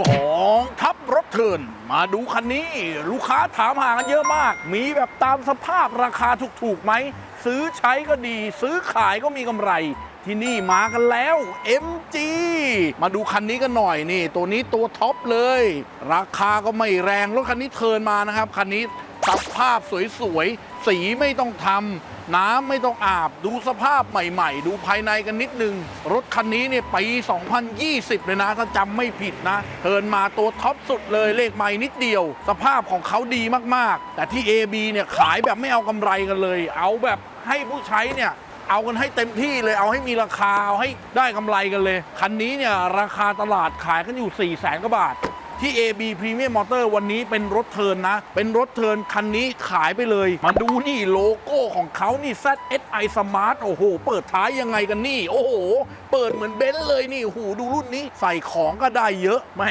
กองทัพรถเทินมาดูคันนี้ ลูกค้าถามหากันเยอะมาก มีแบบตามสภาพราคาถูกๆไหม ซื้อใช้ก็ดี ซื้อขายก็มีกำไร ที่นี่มากันแล้ว MG มาดูคันนี้กันหน่อยนี่ ตัวนี้ตัวท็อปเลย ราคาก็ไม่แรงรถคันนี้เทินมานะครับคันนี้ สภาพสวยๆ สีไม่ต้องทำน้ำไม่ต้องอาบ ดูสภาพใหม่ๆ ดูภายในกันนิดนึง รถคันนี้เนี่ยปี 2020 เลยนะ ถ้าจำไม่ผิดนะเทิร์นมาตัวท็อปสุดเลยเลขใหม่นิดเดียว สภาพของเขาดีมากๆ แต่ที่ AB เนี่ยขายแบบไม่เอากำไรกันเลย เอาแบบให้ผู้ใช้เนี่ยเอากันให้เต็มที่เลยเอาให้มีราคาเอาให้ได้กำไรกันเลย คันนี้เนี่ยราคาตลาดขายกันอยู่4 0 0แสนกว่าบาท ที่ AB Premium Motor วันนี้เป็นรถเทินนะ เป็นรถเทินคันนี้ขายไปเลย มาดูนี่โลโก้ของเขานี่ ZSI Smart โอ้โห เปิดท้ายยังไงกันนี่ โอ้โห เปิดเหมือนเบนซ์เลยนี่หูดูรุ่นนี้ใส่ของก็ได้เยอะแหม